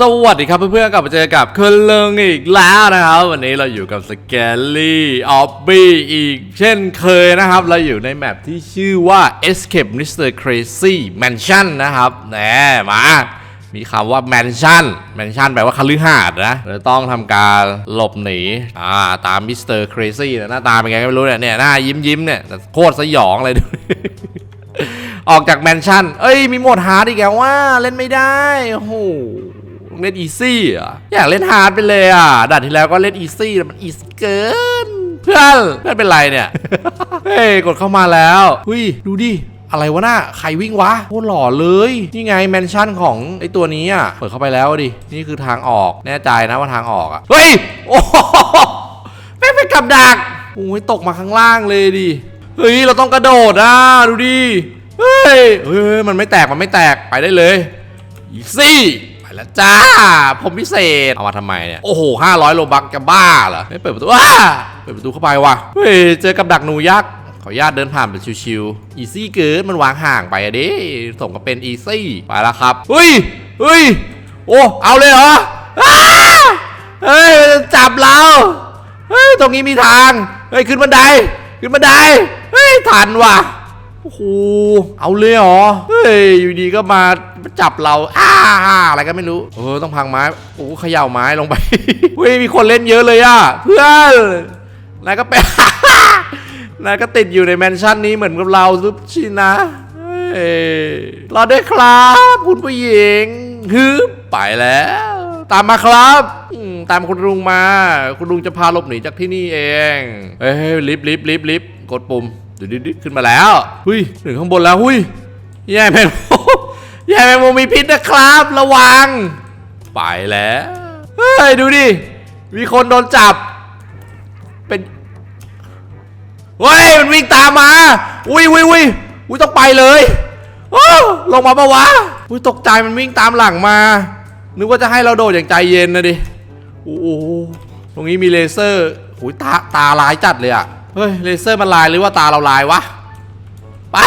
สวัสดีครับเพื่อนๆกลับมาเจอกับคุณเลิงอีกแล้วนะครับ วันนี้เราอยู่กับสแกลลี่ออบบี้อีกเช่นเคยนะครับ เราอยู่ในแมปที่ชื่อว่า Escape Mr. Crazy Mansion นะครับแหนมา มีคำว่า Mansion Mansion แปลว่าคฤหาสน์นะเราต้องทำการหลบหนีอ่าตาม Mr. Crazy นะหน้าตาเป็นไงก็ไม่รู้เนี่ยเนี่ยหน้ายิ้มยิ้มเนี่ยแต่โคตรสยองเลยดูออกจากแมนชั่น เอ้ยมีโหมดฮาร์ดอีกแล้วว่าเล่นไม่ได้โอ้โห เล่นอีซี่อะอยากเล่นฮาร์ดไปเลยอะด่านที่แล้วก็เล่นอีซี่แต่มันอีซี่เกิน เพื่อนเพื่อนเป็นไรเนี่ย เฮ้ยกดเข้ามาแล้วหุยดูดิอะไรวะน่ะใครวิ่งวะโคตรหล่อเลย นี่ไงแมนชั่นของไอตัวนี้อะ เปิดเข้าไปแล้วดิ นี่คือทางออก แน่ใจนะว่าทางออกอะ เฮ้ย โอ้โหแม่งเป็นกับดักโอ้ยตกมาข้างล่างเลยดิ เฮ้ย เราต้องกระโดดอะ ดูดิ เฮ้ย เฮ้ย มันไม่แตก มันไม่แตก ไปได้เลยอีซี่ไป แล้วจ้า ผมพิเศษ เอามาทำไมเนี่ย โอ้โหห้าร้อยโลบักจะบ้าเหรอไม่เปิดประตูว้าเปิดประตูเข้าไปว่ะเฮ้ยเจอกับดักหนูยักษ์ขออนุญาตเดินผ่านแบบชิวๆอีซี่เกินมันวางห่างไปอะดิส่งก็เป็นอีซี่ไปแล้วครับเฮ้ยเฮ้ยโอ้เอาเลยเหรอเฮ้ยจับเราเฮ้ยตรงนี้มีทางเฮ้ยขึ้นบันไดขึ้นบันไดเฮ้ยทันว่ะ โอ้โห เอาเลยเหรอ เฮ้ย อยู่ดีก็มาจับเราอ้าอะไรก็ไม่รู้ เออ ต้องพังไม้ โอ้โหเขย่าไม้ลงไป เฮ้ย มีคนเล่นเยอะเลยอะเพื่อนนายก็เป็นนายก็ติดอยู่ในแมนชั่นนี้เหมือนกับเราซุปชินะเฮ้ยรอด้วยครับ คุณผู้หญิงฮึไปแล้ว ตามมาครับตามคุณลุงมา คุณลุงจะพาหลบหนีจากที่นี่เอง เฮ้ยลิฟลิฟลิฟลิฟกดปุ่ม ดูดิดิขึ้นมาแล้วหุยถึงข้างบนแล้วหุยแย่แมงมุมแย่แมงมุมมีพิษนะครับ ระวัง ไปแล้ว เฮ้ย ดูดิ มีคนโดนจับ เป็นเฮ้ย มันวิ่งตามมาอุ้ยอุ้ยอุ้ยอุ้ยต้องไปเลยโอ้ลงมาปะวะอุ้ยตกใจมันวิ่งตามหลังมา นึกว่าจะให้เราโดดอย่างใจเย็นนะดิ โอ้โหตรงนี้มีเลเซอร์อุ้ยตาตาลายจัดเลยอะ เฮ้ยเลเซอร์มันลายหรือว่าตาเราลายวะ ไป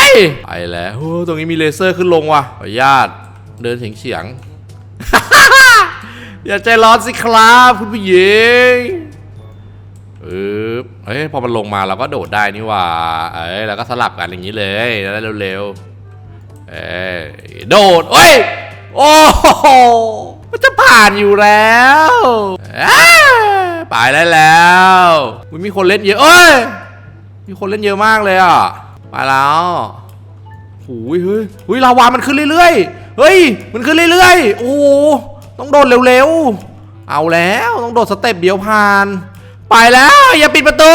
ไปแล้วโอ้ตรงนี้มีเลเซอร์ขึ้นลงว่ะขออนุญาตเดินเฉียงเฉียงอย่าใจร้อนสิครับคุณผู้หญิงปึ๊บเฮ้ยพอมันลงมาเราก็โดดได้นี่ว่าเอ้ยแล้วก็สลับกันอย่างนี้เลยแล้วเร็วๆเอ้ยโดดเอ้ยโอ้โหมันจะผ่านอยู่แล้วอ ไปได้แล้วอุ๊ยมีคนเล่นเยอะเอ้ย มีคนเล่นเยอะมากเลยอะ ไปแล้วหูยเฮ้ยเฮ้ยลาวามันขึ้นเรื่อยๆ เฮ้ย มันขึ้นเรื่อยๆ โอ้โหต้องโดดเร็วๆ เอาแล้วต้องโดดสเต็ปเดียวผ่าน ไปแล้วอย่าปิดประตู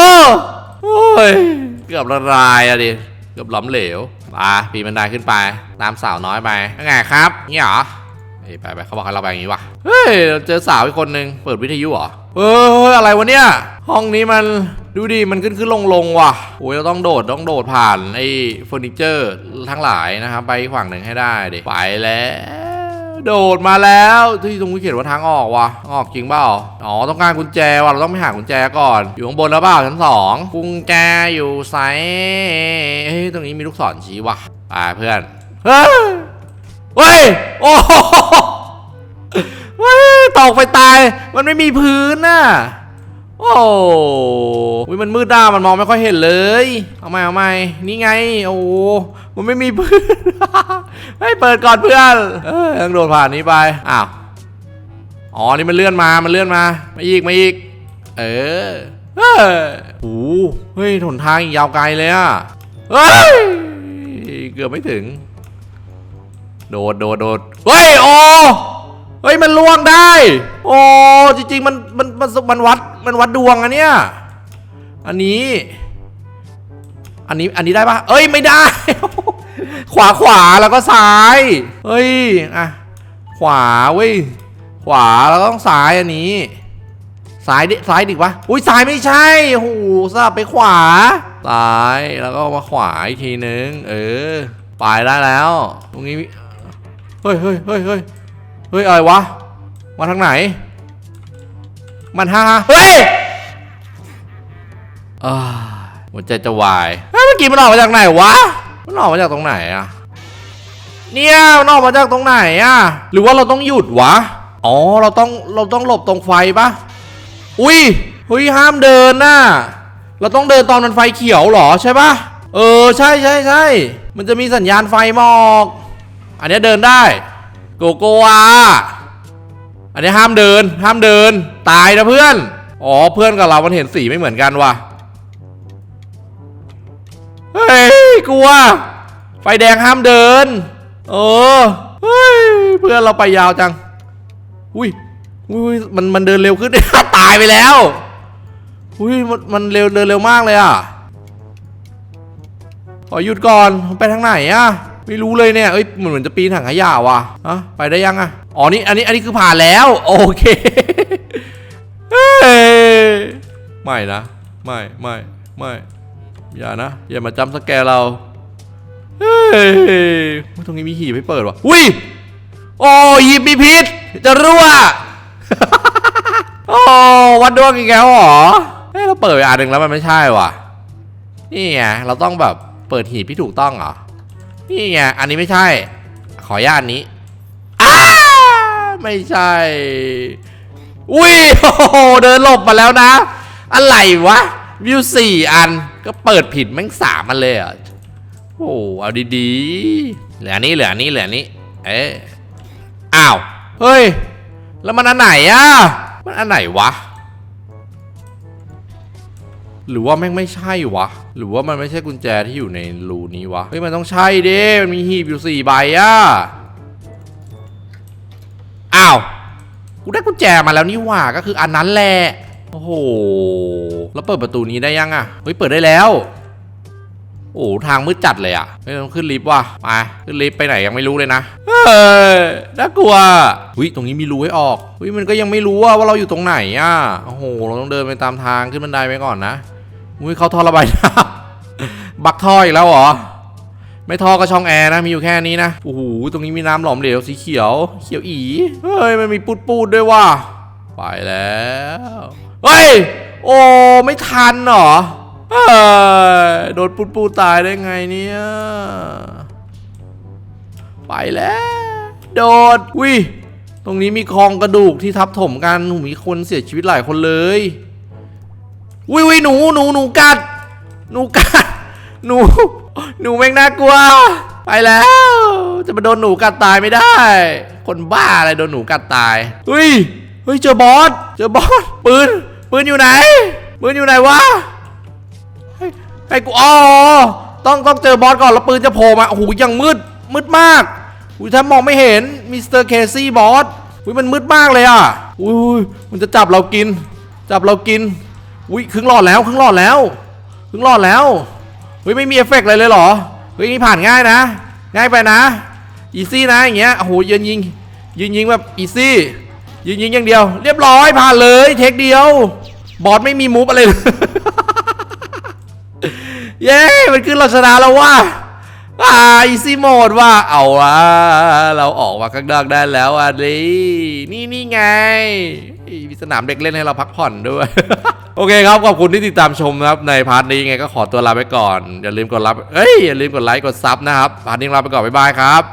โอ้ย เกือบละลายอะดิ เกือบล้มเหลวอะปีนบันไดขึ้นไป ตามสาวน้อยไปยังไงครับ นี่เหรอ ไปไปเขาบอกให้เราไปอย่างนี้วะเฮ้ยเราเจอสาวอีกคนนึงเปิดวิทยุเหรอเฮ้ยอะไรวะเนี่ย ห้องนี้มันดูดิมันขึ้นขึ้นลงลงว่ะโอ้ยเราต้องโดดต้องโดดผ่านไอ้เฟอร์นิเจอร์ทั้งหลายนะครับไปฝั่งหนึ่งให้ได้ดิไปแล้วโดดมาแล้วที่ตรงนี้เขียนว่าทางออกว่ะออกจริงเปล่าอ๋อต้องการกุญแจว่ะเราต้องไปหากุญแจก่อน อยู่ข้างบนแล้วเปล่าชั้นสองกุญแจอยู่ไซเฮ้ยตรงนี้มีลูกศรชี้ว่ะไปเพื่อนเฮ้ย เฮ้ย โอ้โหเฮ้ยตกไปตาย มันไม่มีพื้นน่ะ โอ้โหมันมืดด้ามันมองไม่ค่อยเห็นเลย เอาใหม่เอาใหม่นี่ไง โอ้โหมันไม่มีพื้น ให้เปิดก่อนเพื่อนเออต้องโดดผ่านนี้ไป อ้าว อ๋อ นี่มันเลื่อนมา มันเลื่อนมา มาอีก มาอีก เออเออโอ้โหเฮ้ยหนทางยาวไกลเลยอะเฮ้ย เกือบไม่ถึง โดดโดดโดดเฮ้ยโอ้เฮ้ยมันล่วงได้ โอ้จริงๆมันมันมันมันวัดมันวัดดวงอะเนี่ยอันนี้ อันนี้อันนี้ได้ปะเอ้ยไม่ได้ ขวาขวาแล้วก็ซ้ายเฮ้ยอะขวาเว้ยขวาแล้วก็ต้องซ้ายอันนี้ซ้ายดิซ้ายดิวะอุ้ยซ้ายไม่ใช่โอ้โหสลับไปขวาซ้ายแล้วก็มาขวาอีกทีนึง เออไปได้แล้ว ตรงนี้ เฮ้ยเฮ้ยเฮ้ยเฮ้ยเฮ้ยอะไรวะ มาทางไหน มันฮ่าเฮ้ยอ่าหัวใจจะวายเฮ้ยเมื่อกี้มันออกมาจากไหนวะ มันออกมาจากตรงไหนอะเนี่ยมันออกมาจากตรงไหนอะหรือว่าเราต้องหยุดวะ อ๋อ เราต้อง เราต้องหลบตรงไฟปะอุ้ยเฮ้ยห้ามเดินน่ะ เราต้องเดินตอนมันไฟเขียวเหรอใช่ปะเออ ใช่ใช่ใช่ มันจะมีสัญญาณไฟมอก อันนี้เดินได้ โกโกวาอันนี้ห้ามเดิน ห้ามเดิน ตายนะเพื่อน อ๋อเพื่อนกับเรา มันเห็นสีไม่เหมือนกันว่ะ เฮ้ยกลัว ไฟแดงห้ามเดิน เออ เฮ้ยเพื่อนเราไปยาวจัง อุ้ยอุ้ยมันมันเดินเร็วขึ้น ตายไปแล้ว อุ้ยมันมันเร็วเดินเร็วมากเลยอะ ขอหยุดก่อนมันไปทางไหนอะ ไม่รู้เลยเนี่ยเอ้ยเหมือนจะปีนถังขยะว่ะอะไปได้ยังอะอ๋อนี่อันนี้อันนี้คือผ่านแล้ว โอเคเฮ้ยไม่นะไม่ไม่ไม่อย่านะ อย่ามาจำสแกรเราเฮ้ยตรงนี้มีหีบให้เปิดวะอุ้ยโอ้หีบมีพิษจะรั่วโอ้วัดดวงอีกแล้วเหรอเฮ้ยเราเปิดไปอันหนึ่งแล้วมันไม่ใช่ว่ะนี่ไงเราต้องแบบเปิดหีบที่ถูกต้องเหรอ นี่ไงอันนี้ไม่ใช่ ขอญาตอันนี้อ้าไม่ใช่ อุ้ยโอ้โหเดินหลบมาแล้วนะ อะไรวะวิวสี่อันก็เปิดผิดแม่งสามอันเลยอะโอ้เอาดีๆเหลือนี้เหลือนี้เหลือนี้ เอ๊ะอ้าวเฮ้ย แล้วมันอันไหนอะมันอันไหนวะ หรือว่าแม่งไม่ใช่วะ หรือว่ามันไม่ใช่กุญแจที่อยู่ในรูนี้วะ เฮ้ย มันต้องใช่เด้มันมีหีบอยู่สี่ใบอะอ้าว กูได้กุญแจมาแล้วนี่หว่า ก็คืออันนั้นแหละ โอ้โห แล้วเปิดประตูนี้ได้ยังอะเฮ้ย เปิดได้แล้ว โอ้ทางมืดจัดเลยอะไม่ต้องขึ้นลิฟต์ว่ะมาขึ้นลิฟต์ไปไหนยังไม่รู้เลยนะเฮ้ยน่ากลัวอุ้ยตรงนี้มีรูให้ออกอุ้ยมันก็ยังไม่รู้ว่าว่าเราอยู่ตรงไหนอะโอ้โหเราต้องเดินไปตามทางขึ้นบันไดไปก่อนนะอุ้ยเขาท่อระบายน้ำบักท่ออีกแล้วเหรอไม่ท่อก็ช่องแอร์นะมีอยู่แค่นี้นะโอ้โหตรงนี้มีน้ำหลอมเหลวสีเขียว เขียวอีเฮ้ยมันมีปูดปูดๆด้วยว่ะไปแล้วเฮ้ยโอ้ไม่ทันเหรอเฮ้ย โดนปูดปูตายได้ไงเนี่ย ไปแล้ว โดดวิตรงนี้มีคลองกระดูกที่ทับถมกันมีคนเสียชีวิตหลายคนเลยวิวิหนูหนูหนูกัด หนูกัด หนู หนูแม่งน่ากลัว ไปแล้ว จะมาโดนหนูกัดตายไม่ได้ คนบ้าอะไรโดนหนูกัดตายเฮ้ยเฮ้ยเจอบอสเจอบอสปืนปืนอยู่ไหนปืนอยู่ไหนวะ ไอ้กูอ๋อต้องต้องเจอบอสก่อนแล้วปืนจะโผล่มาโอ้โหยังมืดมืดมากอุ้ยถ้ามองไม่เห็นมิสเตอร์เคซี่บอสอุ้ยมันมืดมากเลยอะอุ้ยมันจะจับเรากิน จับเรากินอุ้ยครึ่งหลอดแล้วครึ่งหลอดแล้วครึ่งหลอดแล้วเฮ้ยไม่มีเอฟเฟกต์อะไรเลยเหรอเฮ้ยนี่ผ่านง่ายนะ ง่ายไปนะอีซี่นะอย่างเงี้ยโอ้โหยืนยิงยืนยิงแบบอีซี่ยืนยิงอย่างเดียว เรียบร้อยผ่านเลยเทคเดียว บอสไม่มีมูฟอะไรเลย เย้มันขึ้นเราชนะแล้วว่ะอ่าอีซี่โหมดว่ะเอาละเราออกมาข้างนอกได้แล้วอะนี่นี่นี่ไงมีสนามเด็กเล่นให้เราพักผ่อนด้วย โอเคครับ ขอบคุณที่ติดตามชมนะครับ ในพาร์ทนี้ไงก็ขอตัวลาไปก่อน อย่าลืมกดรับเอ้ยอย่าลืมกดไลค์กดซับนะครับ พาร์ทนี้ลาไปก่อน บ๊ายบายครับ